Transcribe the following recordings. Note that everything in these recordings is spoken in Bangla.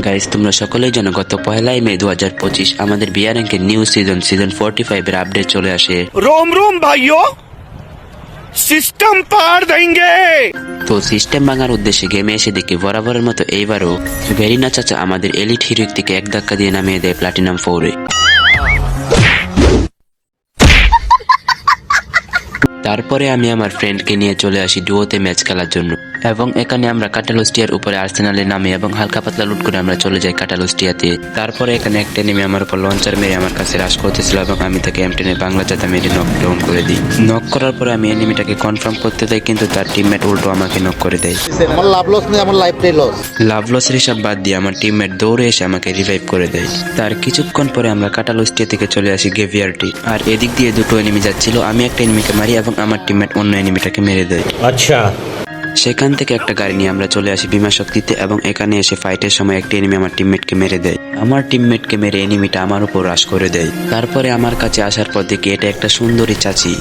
গাইজ তোমরা সকলেই জানো গত পহেলাই মে দু হাজার পঁচিশ আমাদের বিয়ার এর new season season forty five এর আপডেট চলে আসে। রোম রোম ভাইও সিস্টেম পার দেঙ্গে তো সিস্টেম ভাঙার উদ্দেশ্যে গেমে এসে দেখি বরাবরের মতো এইবারও ভেরিনা চাচা আমাদের এলিট হিরো থেকে এক ধাক্কা দিয়ে নামিয়ে দেয় প্লাটিনাম ফোরে তারপরে আমি আমার ফ্রেন্ডকে নিয়ে চলে আসি ডুয়োতে ম্যাচ খেলার জন্য। এবং এখানে আমরা কাটালোস্টিয়ার উপরে আর্সেনালে নামে এবং হালকা পাতলা লুট করে আমরা চলে যাই কাটালুস্টিয়াতে। তারপরে এখানে একটা নেমে আমার উপর লঞ্চার মেরে আমার কাছে হ্রাস করতেছিল এবং আমি তাকে এম টেনে বাংলা জাতা মেরে নক ডাউন করে দিই। নক করার পরে আমি এনিমিটাকে কনফার্ম করতে দেয় কিন্তু তার টিমমেট উল্টো আমাকে নক করে দেয়। আমার লাভ লস নেই আমার লাইফটাই লস লাভ লসের হিসাব বাদ দিয়ে আমার টিমমেট দৌড়ে এসে আমাকে রিভাইভ করে দেয়। তার কিছুক্ষণ পরে আমরা কাটালোস্টিয়া থেকে চলে আসি গেভিয়ারটি আর এদিক দিয়ে দুটো এনিমি যাচ্ছিল আমি একটা এনিমিকে মারি এবং আমার টিমমেট অন্য এনিমিটাকে মেরে দেয়। আচ্ছা। সেখান থেকে একটা গাড়ি নিয়ে আমরা চলে আসি বিমা শক্তিতে এবং এখানে এসে ফাইটের সময় একটি এনিমি আমার টিমমেটকে মেরে দেয়। আমার টিমমেটকে মেরে এনিমিটা আমার উপর রাশ করে দেয়। তারপরে আমার কাছে আসার পর দেখি এটা একটা সুন্দরী চাচি।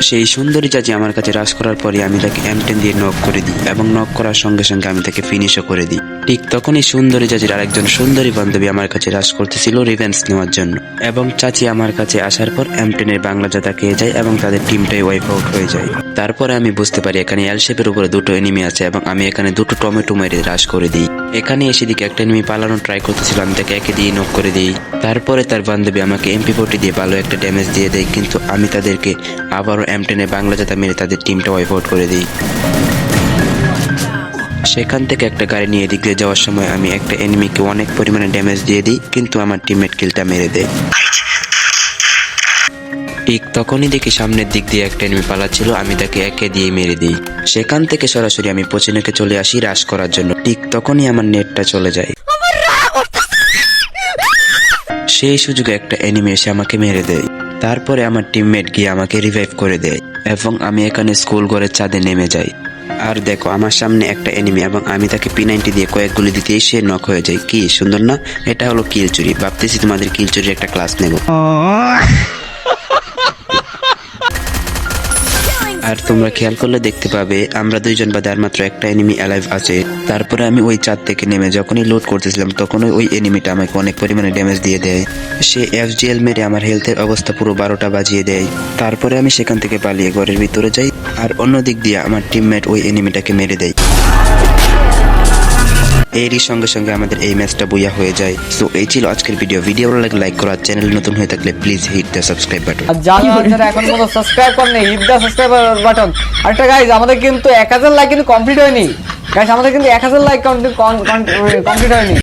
সেই সুন্দরী চাচি আমার কাছে রাশ করার পরে আমি তাকে এমটেন দিয়ে নক করে দিই এবং নক করার সঙ্গে সঙ্গে আমি তাকে ফিনিশও করে দিই। ঠিক তখনই সুন্দরী চাচির আরেকজন সুন্দরী বান্ধবী আমার কাছে রাশ করতেছিল রিভেন্স নেওয়ার জন্য। এবং চাচি আমার কাছে আসার পর এমটেনের বাংলা জাতা খেয়ে যায় এবং তাদের টিমটাই ওয়াইপ আউট হয়ে যায়। তারপরে আমি বুঝতে পারি এখানে এল শেপের উপরে দুটো এনিমি আছে এবং আমি এখানে দুটো টমেটো মেরে রাশ করে দিই। এখানে এসে দিকে একটা এনিমি পালানোর ট্রাই করতেছিল, আমি তাকে একে দিয়ে নক করে দিই। তারপরে তার বান্ধবী আমাকে এমপি ফোর্টি দিয়ে ভালো একটা ড্যামেজ দিয়ে দেয়, কিন্তু আমি তাদেরকে আবারও এমটেনে বাংলা জাতা মেরে তাদের টিমটা ওয়াইপ আউট করে দিই। সেখান থেকে একটা গাড়ি নিয়ে এদিক দিয়ে যাওয়ার সময় আমি একটা এনিমিকে অনেক পরিমাণে ড্যামেজ দিয়ে দিই, কিন্তু আমার টিমমেট কিলটা মেরে দেয়। ঠিক তখনই দেখি সামনের দিক দিয়ে একটা এনিমি পালাচ্ছিল, আমি তাকে একে দিয়ে মেরে দিই। সেখান থেকে সরাসরি আমি পচিনেকে চলে আসি রাশ করার জন্য। ঠিক তখনই আমার নেটটা চলে যায়। সেই সুযোগে একটা এনিমি এসে আমাকে মেরে দেয়। তারপরে আমার টিমমেট গিয়ে আমাকে রিভাইভ করে দেয় এবং আমি এখানে স্কুল ঘরের চাঁদে নেমে যাই। আর দেখো, আমার সামনে একটা এনিমি এবং আমি তাকে পি নাইনটি দিয়ে কয়েক গুলি সে নক হয়ে যায়। কি, সুন্দর না? এটা হলো কিল চুরি। ভাবতেছি তোমাদের কিল চুরির একটা ক্লাস নেব। আর তোমরা খেয়াল করলে দেখতে পাবে, আমরা দুইজন বাদে আর মাত্র একটা এনিমি অ্যালাইভ আছে, তারপরে আমি ওই চাঁদ থেকে নেমে যখনই লোড করতেছিলাম, তখনই ওই এনিমিটা আমাকে অনেক পরিমাণে ড্যামেজ দিয়ে দেয়। সে এফ এফজিএল মেরে আমার হেলথের অবস্থা পুরো বারোটা বাজিয়ে দেয়। তারপরে আমি সেখান থেকে পালিয়ে ঘরের ভিতরে যাই। আর অন্য দিক দিয়ে আমার টিমমেট ওই এনিমিটাকে মেরে দেয়। এরই সঙ্গে সঙ্গে আমাদের এই ম্যাচটা বইয়া হয়ে যায়। সো এই ছিল আজকের ভিডিও ভিডিও ভালো লাগলে লাইক করো আর চ্যানেল নতুন হয়ে থাকলে please hit the subscribe button আর যারা এখন পর্যন্ত সাবস্ক্রাইব করেনি হিট দা সাবস্ক্রাইব বাটন আরেকটা গাইজ আমাদের কিন্তু এক হাজার লাইক কিন্তু কমপ্লিট হয়নি। গাইজ আমাদের কিন্তু এক হাজার লাইক কমপ্লিট হয়নি।